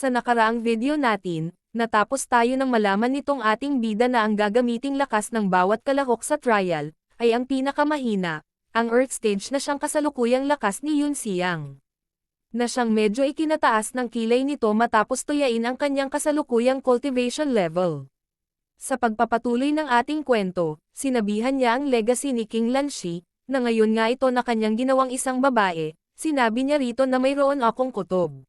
Sa nakaraang video natin, natapos tayo ng malaman nitong ating bida na ang gagamiting lakas ng bawat kalahok sa trial, ay ang pinakamahina, ang Earth stage na siyang kasalukuyang lakas ni Yun Siang. Na siyang medyo ikinataas ng kilay nito matapos tuyain ang kanyang kasalukuyang cultivation level. Sa pagpapatuloy ng ating kwento, sinabihan niya ang legacy ni King Lanshi, na ngayon nga ito na kanyang ginawang isang babae, sinabi niya rito na mayroon akong kutob.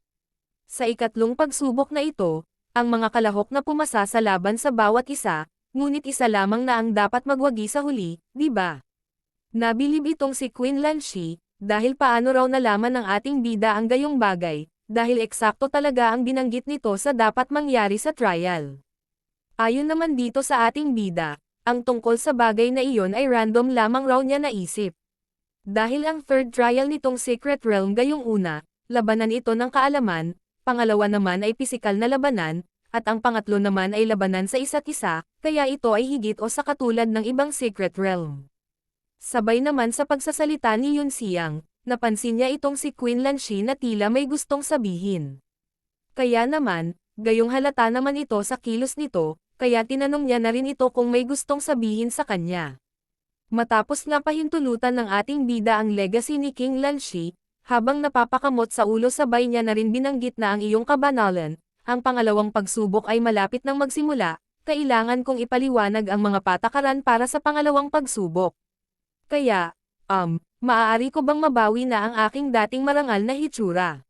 Sa ikatlong pagsubok na ito, ang mga kalahok na pumasa sa laban sa bawat isa, ngunit isa lamang na ang dapat magwagi sa huli, di ba? Nabilib itong si Queen Lanshi, dahil paano raw nalaman ng ating bida ang gayong bagay, dahil eksakto talaga ang binanggit nito sa dapat mangyari sa trial. Ayon naman dito sa ating bida, ang tungkol sa bagay na iyon ay random lamang raw niya naisip. Dahil ang third trial nitong Secret Realm gayong una, labanan ito ng kaalaman, pangalawa naman ay pisikal na labanan, at ang pangatlo naman ay labanan sa isa't isa, kaya ito ay higit o sa katulad ng ibang secret realm. Sabay naman sa pagsasalita ni Yun Siang, napansin niya itong si Queen Lanshi na tila may gustong sabihin. Kaya naman, gayong halata naman ito sa kilos nito, kaya tinanong niya na rin ito kung may gustong sabihin sa kanya. Matapos nga pahintulutan ng ating bida ang legacy ni King Lanshi, habang napapakamot sa ulo sabay niya na rin binanggit na ang iyong kabanalan, ang pangalawang pagsubok ay malapit nang magsimula, kailangan kong ipaliwanag ang mga patakaran para sa pangalawang pagsubok. Kaya, um, maaari ko bang mabawi na ang aking dating marangal na hitsura?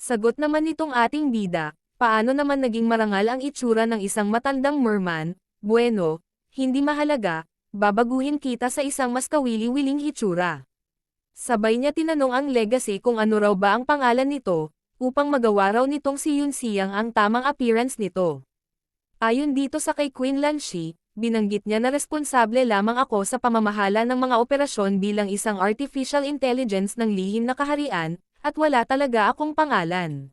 Sagot naman nitong ating bida, paano naman naging marangal ang itsura ng isang matandang merman, bueno, hindi mahalaga, babaguhin kita sa isang mas kawili-wiling hitsura. Sabay niya tinanong ang legacy kung ano raw ba ang pangalan nito, upang magawa raw nitong si Yun Siang ang tamang appearance nito. Ayon dito sa kay Queen Lanshi, binanggit niya na responsable lamang ako sa pamamahala ng mga operasyon bilang isang artificial intelligence ng lihim na kaharian, at wala talaga akong pangalan.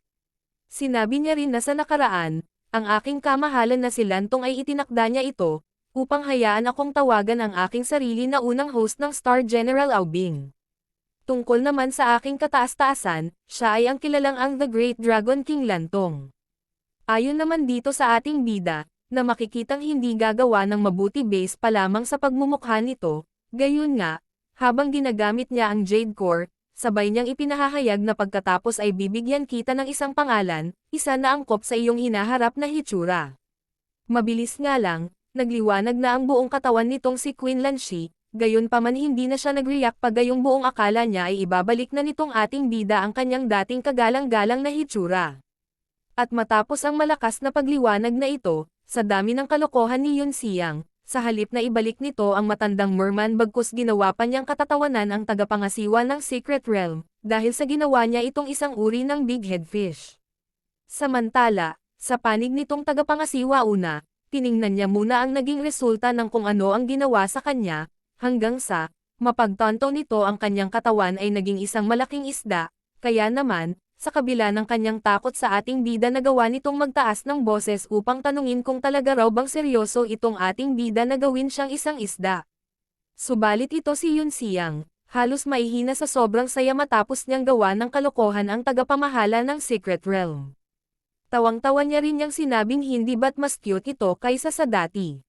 Sinabi niya rin na sa nakaraan, ang aking kamahalan na si Lantong ay itinakda niya ito, upang hayaan akong tawagan ang aking sarili na unang host ng Star General Aubing. Tungkol naman sa aking kataas-taasan, siya ay ang kilalang ang The Great Dragon King Lantong. Ayon naman dito sa ating bida, na makikitang hindi gagawa ng mabuti base pa lamang sa pagmumukha nito, gayon nga, habang ginagamit niya ang Jade Core, sabay niyang ipinahahayag na pagkatapos ay bibigyan kita ng isang pangalan, isa na angkop sa iyong hinaharap na hitsura. Mabilis nga lang, nagliwanag na ang buong katawan nitong si Queen Lanshi, gayon pa man hindi na siya nag-react pag gayong buong akala niya ay ibabalik na nitong ating bida ang kanyang dating kagalang-galang na hitsura. At matapos ang malakas na pagliwanag na ito, sa dami ng kalokohan ni Yun Siang, sa halip na ibalik nito ang matandang merman bagkus ginawa pa niyang katatawanan ang tagapangasiwa ng Secret Realm, dahil sa ginawa niya itong isang uri ng big head fish. Samantala, sa panig nitong tagapangasiwa una, tiningnan niya muna ang naging resulta ng kung ano ang ginawa sa kanya, hanggang sa, mapagtanto nito ang kanyang katawan ay naging isang malaking isda, kaya naman, sa kabila ng kanyang takot sa ating bida nagawa nitong magtaas ng boses upang tanungin kung talaga raw bang seryoso itong ating bida na gawin siyang isang isda. Subalit ito si Yun Siang, halos maihina sa sobrang saya matapos niyang gawa ng kalokohan ang tagapamahala ng Secret Realm. Tawang-tawa niya rin niyang sinabing hindi ba't mas cute ito kaysa sa dati.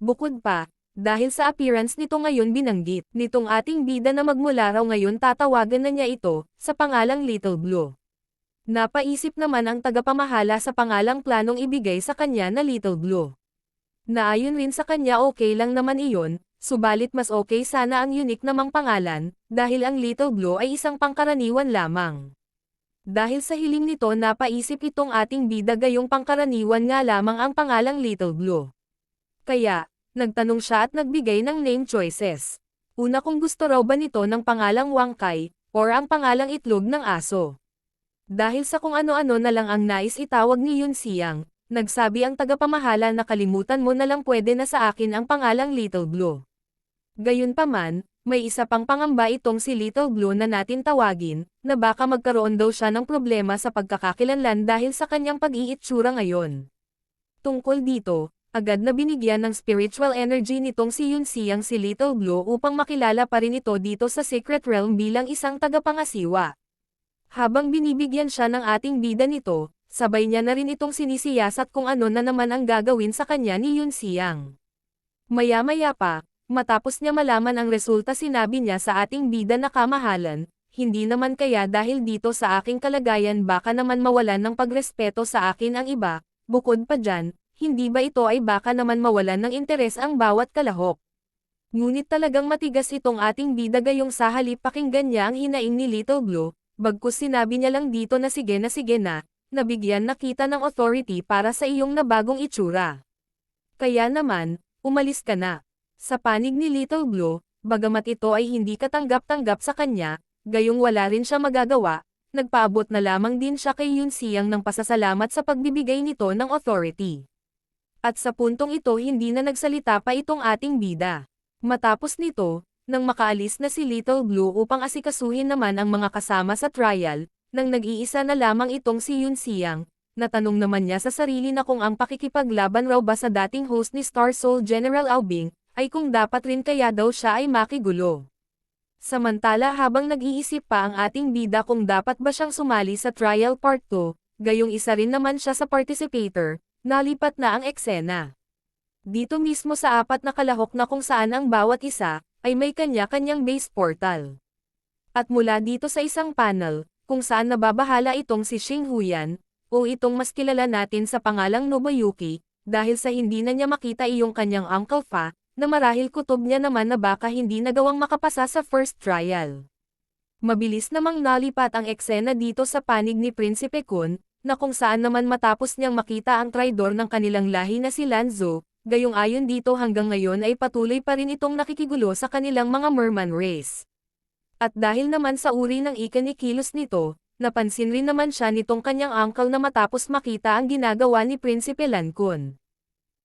Bukod pa, dahil sa appearance nito ngayon binanggit, nitong ating bida na magmula raw ngayon tatawagan na niya ito, sa pangalang Little Blue. Napaisip naman ang tagapamahala sa pangalang planong ibigay sa kanya na Little Blue. Naayon rin sa kanya okay lang naman iyon, subalit mas okay sana ang unique namang pangalan, dahil ang Little Blue ay isang pangkaraniwan lamang. Dahil sa hiling nito napaisip itong ating bida gayong pangkaraniwan nga lamang ang pangalang Little Blue. Kaya, Nagtanong siya at nagbigay ng name choices. Una kung gusto raw ba nito ng pangalang Wangkai, or ang pangalang itlog ng aso. Dahil sa kung ano-ano na lang ang nais itawag ni Yun Siang, nagsabi ang tagapamahala na kalimutan mo na lang pwede na sa akin ang pangalang Little Blue. Gayunpaman, may isa pang pangamba itong si Little Blue na natin tawagin, na baka magkaroon daw siya ng problema sa pagkakakilanlan dahil sa kanyang pag-iitsura ngayon. Tungkol dito, agad na binigyan ng spiritual energy nitong si Yun Siyang si Little Blue upang makilala pa rin ito dito sa Secret Realm bilang isang tagapangasiwa. Habang binibigyan siya ng ating bida nito, sabay niya na rin itong sinisiyasat kung ano na naman ang gagawin sa kanya ni Yun Siang. Maya-maya pa, matapos niya malaman ang resulta sinabi niya sa ating bida na kamahalan, hindi naman kaya dahil dito sa aking kalagayan baka naman mawalan ng pagrespeto sa akin ang iba, bukod pa dyan, hindi ba ito ay baka naman mawalan ng interes ang bawat kalahok. Ngunit talagang matigas itong ating bida gayong sa halip pakinggan niya ang hinaing ni Little Blue, bagkus sinabi niya lang dito na sige na sige na, nabigyan nakita ng authority para sa iyong nabagong itsura. Kaya naman, umalis ka na. Sa panig ni Little Blue, bagamat ito ay hindi katanggap-tanggap sa kanya, gayong wala rin siya magagawa, nagpaabot na lamang din siya kay Yun Siyang ng pasasalamat sa pagbibigay nito ng authority. At sa puntong ito hindi na nagsalita pa itong ating bida. Matapos nito, nang makaalis na si Little Blue upang asikasuhin naman ang mga kasama sa trial, nang nag-iisa na lamang itong si Yun Siyang, natanong naman niya sa sarili na kung ang pakikipaglaban raw ba sa dating host ni Star Soul General Aubing, ay kung dapat rin kaya daw siya ay makigulo. Samantala habang nag-iisip pa ang ating bida kung dapat ba siyang sumali sa trial part 2, gayong isa rin naman siya sa participator, nalipat na ang eksena. Dito mismo sa apat na kalahok na kung saan ang bawat isa, ay may kanya-kanyang base portal. At mula dito sa isang panel, kung saan nababahala itong si Xing Huyan, o itong mas kilala natin sa pangalang Nobuyuki, dahil sa hindi na niya makita iyong kanyang Uncle Fa, na marahil kutob niya naman na baka hindi nagawang makapasa sa first trial. Mabilis namang nalipat ang eksena dito sa panig ni Prinsipe Kun, na kung saan naman matapos niyang makita ang traidor ng kanilang lahi na si Lanzo, gayong ayon dito hanggang ngayon ay patuloy pa rin itong nakikigulo sa kanilang mga merman race. At dahil naman sa uri ng ikanikilos nito, napansin rin naman siya nitong kanyang uncle na matapos makita ang ginagawa ni Prinsipe Lankun.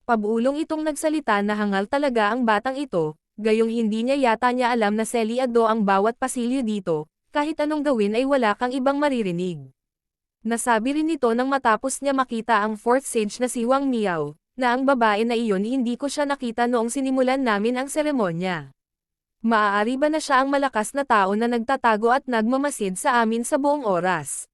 Pabulong itong nagsalita na hangal talaga ang batang ito, gayong hindi niya yata niya alam na seliado ang bawat pasilyo dito, kahit anong gawin ay wala kang ibang maririnig. Nasabi rin ito nang matapos niya makita ang fourth sage na si Wang Miao, na ang babae na iyon hindi ko siya nakita noong sinimulan namin ang seremonya. Maaari ba na siya ang malakas na tao na nagtatago at nagmamasid sa amin sa buong oras?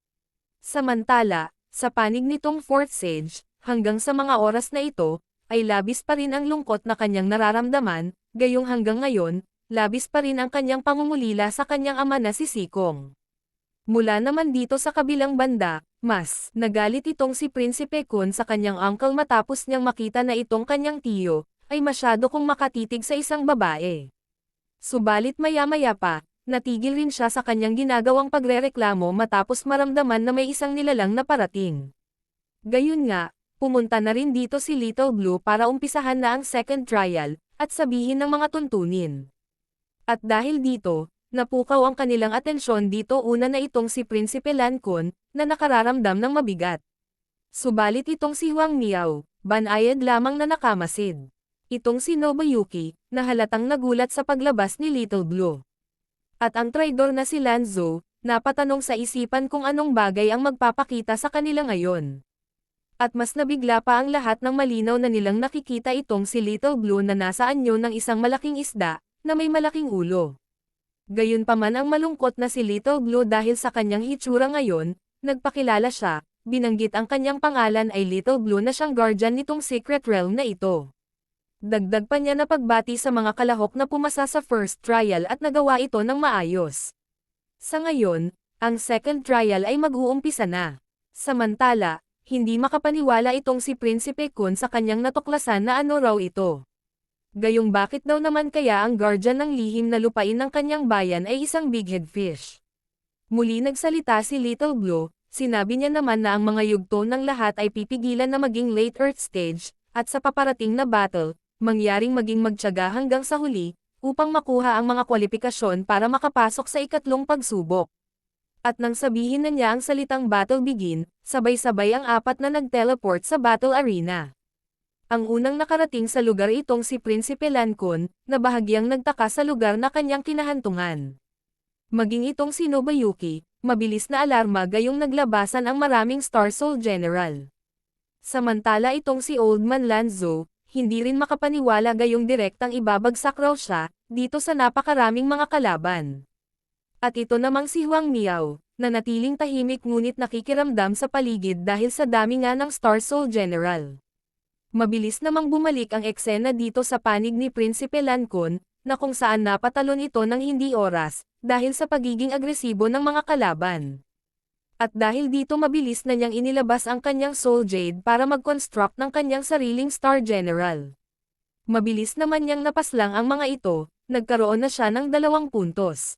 Samantala, sa panig nitong fourth sage, hanggang sa mga oras na ito, ay labis pa rin ang lungkot na kanyang nararamdaman, gayong hanggang ngayon, labis pa rin ang kanyang pangungulila sa kanyang ama na si Sikong. Mula naman dito sa kabilang banda, mas nagalit itong si Prinsipe Kun sa kanyang uncle matapos niyang makita na itong kanyang tiyo, ay masyado kong makatitig sa isang babae. Subalit maya-maya pa, natigil rin siya sa kanyang ginagawang pagrereklamo matapos maramdaman na may isang nilalang na parating. Gayun nga, pumunta na rin dito si Little Blue para umpisahan na ang second trial, at sabihin ng mga tuntunin. At dahil dito, napukaw ang kanilang atensyon dito una na itong si Prinsipe Lancon, na nakararamdam ng mabigat. Subalit itong si Huang Miao, banayad lamang na nakamasid. Itong si Nobuyuki, na halatang nagulat sa paglabas ni Little Blue. At ang traidor na si Lanzo, napatanong sa isipan kung anong bagay ang magpapakita sa kanila ngayon. At mas nabigla pa ang lahat ng malinaw na nilang nakikita itong si Little Blue na nasa anyo ng isang malaking isda, na may malaking ulo. Gayunpaman ang malungkot na si Little Blue dahil sa kanyang hitsura ngayon, nagpakilala siya, binanggit ang kanyang pangalan ay Little Blue na siyang guardian nitong secret realm na ito. Dagdag pa niya na pagbati sa mga kalahok na pumasa sa first trial at nagawa ito ng maayos. Sa ngayon, ang second trial ay mag-uumpisa na. Samantala, hindi makapaniwala itong si Prinsipe Kun sa kanyang natuklasan na ano raw ito. Gayong bakit daw naman kaya ang guardian ng lihim na lupain ng kanyang bayan ay isang bighead fish. Muli nagsalita si Little Blue, sinabi niya naman na ang mga yugto ng lahat ay pipigilan na maging late earth stage, at sa paparating na battle, mangyaring maging magtyaga hanggang sa huli, upang makuha ang mga kwalifikasyon para makapasok sa ikatlong pagsubok. At nang sabihin na niya ang salitang battle begin, sabay-sabay ang apat na nag-teleport sa battle arena. Ang unang nakarating sa lugar itong si Prinsipe Lancon, na bahagyang nagtaka sa lugar na kanyang kinahantungan. Maging itong si Nobayuki, mabilis na alarma gayong naglabasan ang maraming Star Soul General. Samantala itong si Old Man Lanzo, hindi rin makapaniwala gayong direktang ibabagsak raw siya, dito sa napakaraming mga kalaban. At ito namang si Huang Miao, natiling tahimik ngunit nakikiramdam sa paligid dahil sa dami nga ng Star Soul General. Mabilis namang bumalik ang eksena dito sa panig ni Prinsipe Lancon, na kung saan napatalon ito ng hindi oras, dahil sa pagiging agresibo ng mga kalaban. At dahil dito mabilis na niyang inilabas ang kanyang Soul Jade para mag-construct ng kanyang sariling Star General. Mabilis naman niyang napaslang ang mga ito, nagkaroon na siya ng dalawang puntos.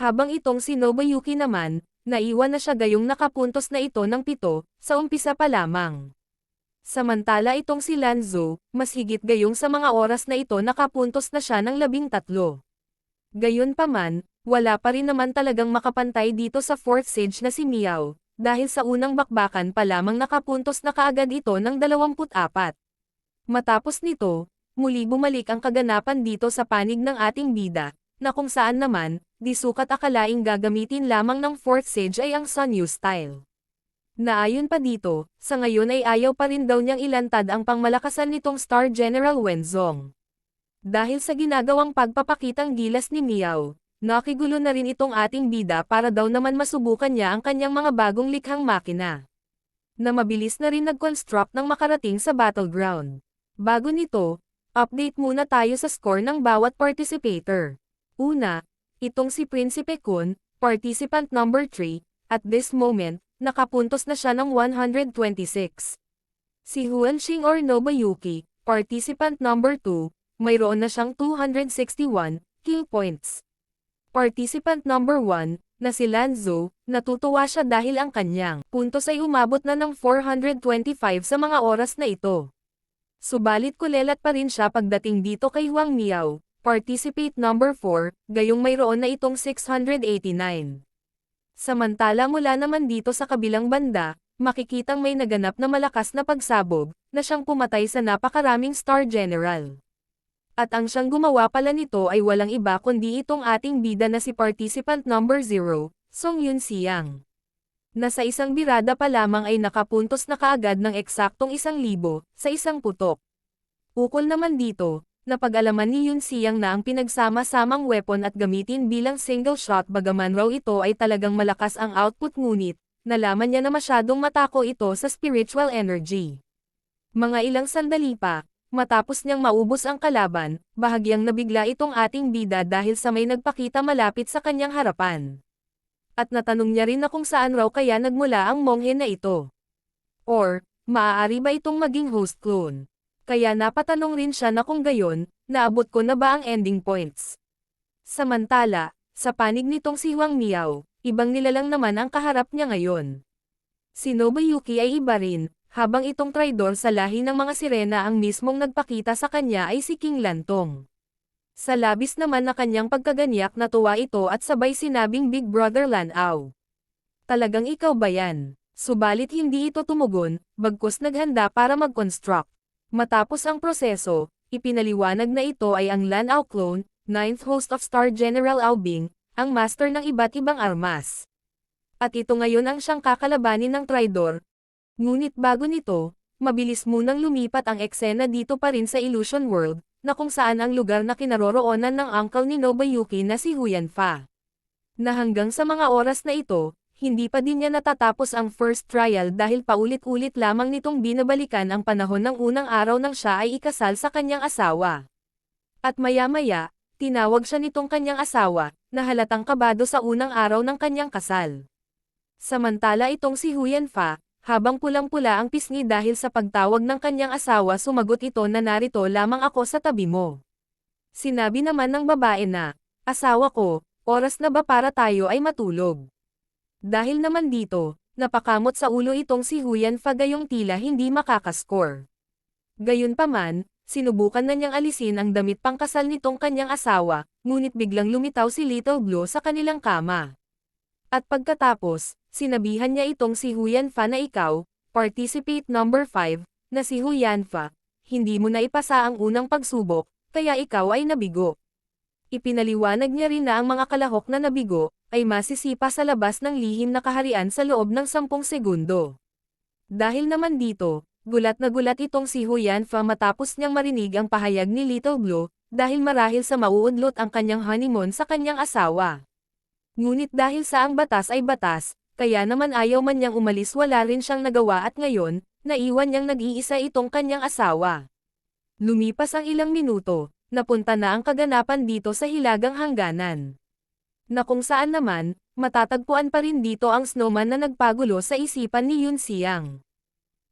Habang itong si Nobuyuki naman, naiwan na siya gayong nakapuntos na ito ng pito, sa umpisa pa lamang. Samantala itong si Lanzo, mas higit gayong sa mga oras na ito nakapuntos na siya ng labing tatlo. Gayon pa man, wala pa rin naman talagang makapantay dito sa fourth sage na si Miao, dahil sa unang bakbakan pa lamang nakapuntos na kaagad ito ng 24. Matapos nito, muli bumalik ang kaganapan dito sa panig ng ating bida, na kung saan naman, di sukat akalaing gagamitin lamang ng fourth sage ay ang Sunyu style. Naayon pa dito, sa ngayon ay ayaw pa rin daw niyang ilantad ang pangmalakasan nitong Star General Wenzong. Dahil sa ginagawang pagpapakitang gilas ni Miao, nakigulo na rin itong ating bida para daw naman masubukan niya ang kanyang mga bagong likhang makina. Na mabilis na rin nag-construct ng makarating sa battleground. Bago nito, update muna tayo sa score ng bawat participator. Una, itong si Prinsipe Kun, participant number 3, at this moment, nakapuntos na siya ng 126. Si Huanxing or Nobuyuki, participant number 2, mayroon na siyang 261 kill points. Participant number 1, na si Lanzo, natutuwa siya dahil ang kanyang puntos ay umabot na ng 425 sa mga oras na ito. Subalit kulelat pa rin siya pagdating dito kay Huang Miao, Participate number 4, gayong mayroon na itong 689. Samantala mula naman dito sa kabilang banda, makikitang may naganap na malakas na pagsabog, na siyang pumatay sa napakaraming Star General. At ang siyang gumawa pala nito ay walang iba kundi itong ating bida na si participant number 0, Song Yun Siang. Na sa isang birada pa lamang ay nakapuntos na kaagad ng eksaktong isang libo, sa isang putok. Ukol naman dito, Napag-alaman ni Yun Siyang na ang pinagsama-samang weapon at gamitin bilang single shot bagaman raw ito ay talagang malakas ang output ngunit, nalaman niya na masyadong matako ito sa spiritual energy. Mga ilang sandali pa, matapos niyang maubos ang kalaban, bahagyang nabigla itong ating bida dahil sa may nagpakita malapit sa kanyang harapan. At natanong niya rin na kung saan raw kaya nagmula ang monghe na ito. Or, maaari ba itong maging host clone? Kaya napatanong rin siya na kung gayon, naabot ko na ba ang ending points. Samantala, sa panig nitong si Huang Miao, ibang nilalang naman ang kaharap niya ngayon. Si Nobuyuki ay iba rin, habang itong traidor sa lahi ng mga sirena ang mismong nagpakita sa kanya ay si King Lantong. Sa labis naman na kanyang pagkaganyak natuwa ito at sabay sinabing Big Brother Lanao. Talagang ikaw ba yan? Subalit hindi ito tumugon, bagkus naghanda para mag-construct. Matapos ang proseso, ipinaliwanag na ito ay ang Lanao clone, ninth host of Star General Aubing, ang master ng iba't ibang armas. At ito ngayon ang siyang kakalabanin ng Tridor. Ngunit bago nito, mabilis munang lumipat ang eksena dito pa rin sa Illusion World, na kung saan ang lugar na kinaroroonan ng uncle ni Nobuyuki na si Huyan Fa. Na hanggang sa mga oras na ito, hindi pa din niya natatapos ang first trial dahil paulit-ulit lamang nitong binabalikan ang panahon ng unang araw nang siya ay ikasal sa kanyang asawa. At maya-maya, tinawag siya nitong kanyang asawa, na halatang kabado sa unang araw ng kanyang kasal. Samantala itong si Huyan Fa, habang pulang-pula ang pisngi dahil sa pagtawag ng kanyang asawa sumagot ito na narito lamang ako sa tabi mo. Sinabi naman ng babae na, asawa ko, oras na ba para tayo ay matulog? Dahil naman dito, napakamot sa ulo itong si Huyan Fa gayong tila hindi makakascore. Gayunpaman, sinubukan na niyang alisin ang damit pangkasal nitong kanyang asawa, ngunit biglang lumitaw si Little Blue sa kanilang kama. At pagkatapos, sinabihan niya itong si Huyan Fa na ikaw, participate number 5, na si Huyan Fa, hindi mo na ipasa ang unang pagsubok, kaya ikaw ay nabigo. Ipinaliwanag niya rin na ang mga kalahok na nabigo, ay masisipa sa labas ng lihim na kaharian sa loob ng 10 segundo. Dahil naman dito, gulat na gulat itong si Huyan Fa matapos niyang marinig ang pahayag ni Little Blue, dahil marahil sa mauudlot ang kanyang honeymoon sa kanyang asawa. Ngunit dahil sa ang batas ay batas, kaya naman ayaw man niyang umalis wala rin siyang nagawa at ngayon, naiwan niyang nag-iisa itong kanyang asawa. Lumipas ang ilang minuto, napunta na ang kaganapan dito sa hilagang hangganan. Na kung saan naman, matatagpuan pa rin dito ang snowman na nagpagulo sa isipan ni Yun Siang.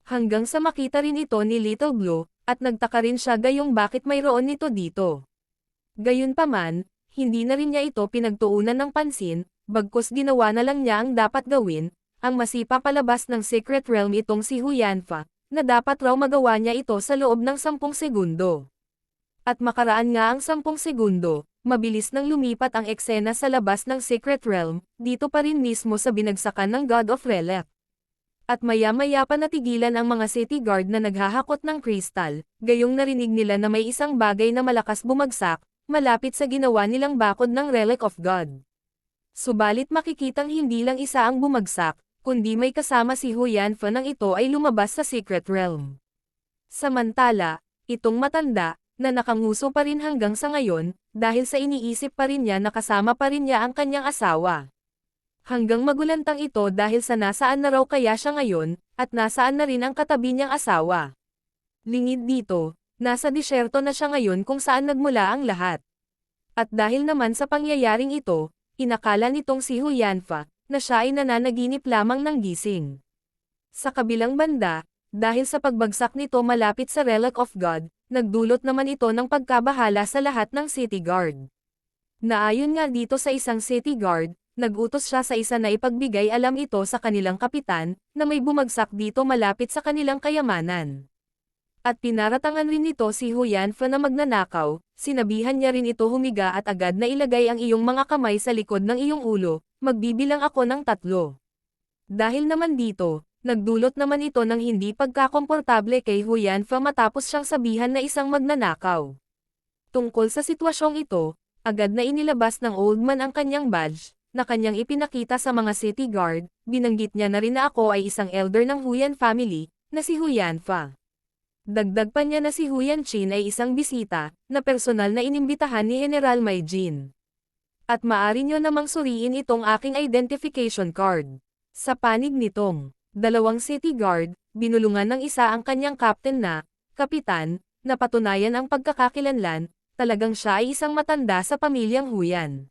Hanggang sa makita rin ito ni Little Blue, at nagtaka rin siya gayong bakit mayroon nito dito. Gayunpaman, hindi na rin niya ito pinagtuunan ng pansin, bagkus ginawa na lang niya ang dapat gawin, ang masipa palabas ng Secret Realm itong si Huyanfa, na dapat raw magawa niya ito sa loob ng 10 segundo. At makaraan nga ang 10 segundo, mabilis nang lumipat ang eksena sa labas ng Secret Realm, dito pa rin mismo sa binagsakan ng God of Relic. At maya-maya pa natigilan ang mga city guard na naghahakot ng kristal, gayong narinig nila na may isang bagay na malakas bumagsak, malapit sa ginawa nilang bakod ng Relic of God. Subalit makikitang hindi lang isa ang bumagsak, kundi may kasama si Huyan Fa nang ito ay lumabas sa Secret Realm. Samantala, itong matanda, na nakanguso pa rin hanggang sa ngayon, dahil sa iniisip pa rin niya na kasama pa rin niya ang kanyang asawa. Hanggang magulantang ito dahil sa nasaan na raw kaya siya ngayon, at nasaan na rin ang katabi niyang asawa. Lingid dito, nasa disyerto na siya ngayon kung saan nagmula ang lahat. At dahil naman sa pangyayaring ito, inakala nitong si Huyanfa, na siya ay nananaginip lamang ng gising. Sa kabilang banda, dahil sa pagbagsak nito malapit sa Relic of God, nagdulot naman ito ng pagkabahala sa lahat ng city guard. Naayon nga dito sa isang city guard, nagutos siya sa isa na ipagbigay alam ito sa kanilang kapitan, na may bumagsak dito malapit sa kanilang kayamanan. At pinaratangan rin nito si Huyan Fa na magnanakaw, sinabihan niya rin ito humiga at agad na ilagay ang iyong mga kamay sa likod ng iyong ulo, magbibilang ako ng tatlo. Dahil naman dito, nagdulot naman ito ng hindi pagkakomportable kay Huyan Fa matapos siyang sabihan na isang magnanakaw. Tungkol sa sitwasyong ito, agad na inilabas ng old man ang kanyang badge, na kanyang ipinakita sa mga city guard, binanggit niya na rin na ako ay isang elder ng Huyan family, na si Huyan Fa. Dagdag pa niya na si Huyan Chin ay isang bisita, na personal na inimbitahan ni General Mai Jin. At maari niyo namang suriin itong aking identification card. Sa panig nitong, dalawang city guard, binulungan ng isa ang kanyang captain na, kapitan, na patunayan ang pagkakakilanlan, talagang siya ay isang matanda sa pamilyang Huyan.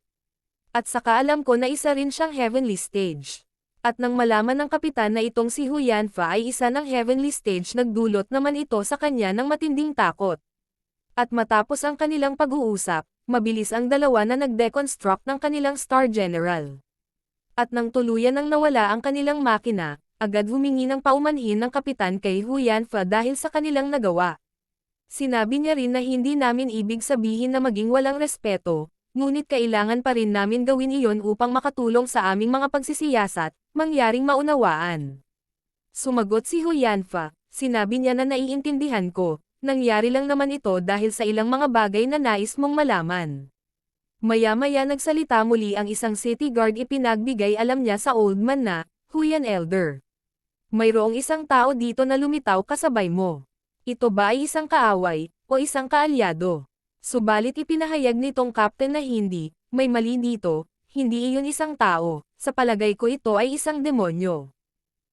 At saka alam ko na isa rin siyang heavenly stage. At nang malaman ng kapitan na itong si Huyan Fa ay isa ng heavenly stage nagdulot naman ito sa kanya ng matinding takot. At matapos ang kanilang pag-uusap, mabilis ang dalawa na nag-deconstruct ng kanilang Star General. At nang tuluyan ang nawala ang kanilang makina, agad humingi ng paumanhin ng kapitan kay Huyan Fa dahil sa kanilang nagawa. Sinabi niya rin na hindi namin ibig sabihin na maging walang respeto, ngunit kailangan pa rin namin gawin iyon upang makatulong sa aming mga pagsisiyasat, mangyaring maunawaan. Sumagot si Huyanfa, sinabi niya na naiintindihan ko, nangyari lang naman ito dahil sa ilang mga bagay na nais mong malaman. Maya-maya nagsalita muli ang isang city guard ipinagbigay alam niya sa old man na, Huyan Elder. Mayroong isang tao dito na lumitaw kasabay mo. Ito ba ay isang kaaway, o isang kaalyado? Subalit ipinahayag nitong captain na hindi, may mali dito, hindi iyon isang tao, sa palagay ko ito ay isang demonyo.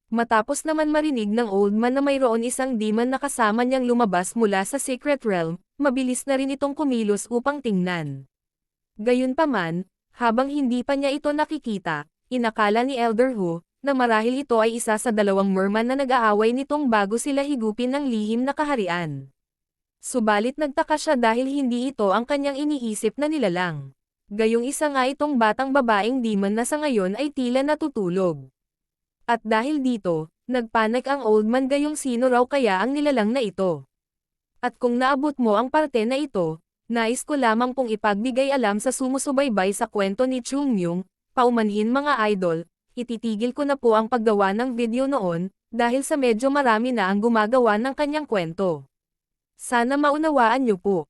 Matapos naman marinig ng old man na mayroon isang demon na kasama niyang lumabas mula sa secret realm, mabilis na rin itong kumilos upang tingnan. Gayunpaman, habang hindi pa niya ito nakikita, inakala ni Elder Hu, na marahil ito ay isa sa dalawang merman na nag-aaway nitong bago sila higupin ng lihim na kaharian. Subalit nagtaka siya dahil hindi ito ang kanyang iniisip na nilalang. Gayong isa nga itong batang babaeng demon na sa ngayon ay tila natutulog. At dahil dito, nagpanik ang old man gayong sino raw kaya ang nilalang na ito. At kung naabot mo ang parte na ito, nais ko lamang pong ipagbigay alam sa sumusubaybay sa kwento ni Chung Myung, paumanhin mga idol, ititigil ko na po ang paggawa ng video noon, dahil sa medyo marami na ang gumagawa ng kanyang kwento. Sana maunawaan niyo po.